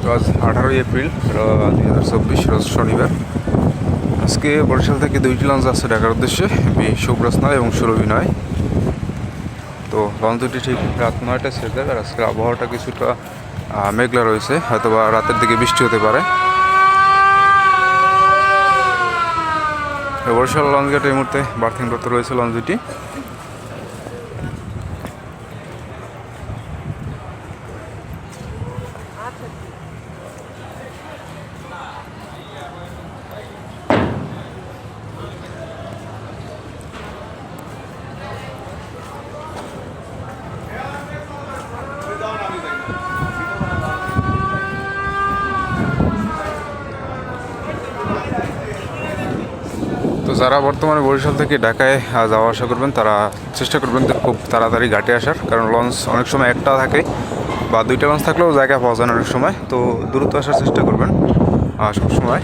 তো আজ আঠারোই এপ্রিল দুই হাজার চব্বিশ শনিবার। আজকে বরিশাল থেকে দুইটি লঞ্চ আছে ঢাকার উদ্দেশ্যে বি শুভ্রস নয় এবং সুরভি নয় তো লঞ্চ দুটি ঠিক রাত নয়টায় ছেড়ে দেবে, আর আজকের আবহাওয়াটা কিছুটা মেঘলা রয়েছে হয়তো বা রাতের দিকে বৃষ্টি হতে পারে। বরিশাল লঞ্চ ঘাটে এই মুহূর্তে বার্থিং রয়েছে লঞ্চ দুটি। তো যারা বর্তমানে বরিশাল থেকে ঢাকায় যাওয়া আসা করবেন, তারা চেষ্টা করবেন খুব তাড়াতাড়ি ঘাটে আসার। কারণ লঞ্চ অনেক সময় একটা থাকে বা দুইটা লঞ্চ থাকলেও জায়গা পাওয়া যায় না অনেক সময়। তো দ্রুত আসার চেষ্টা করবেন সব সবসময়।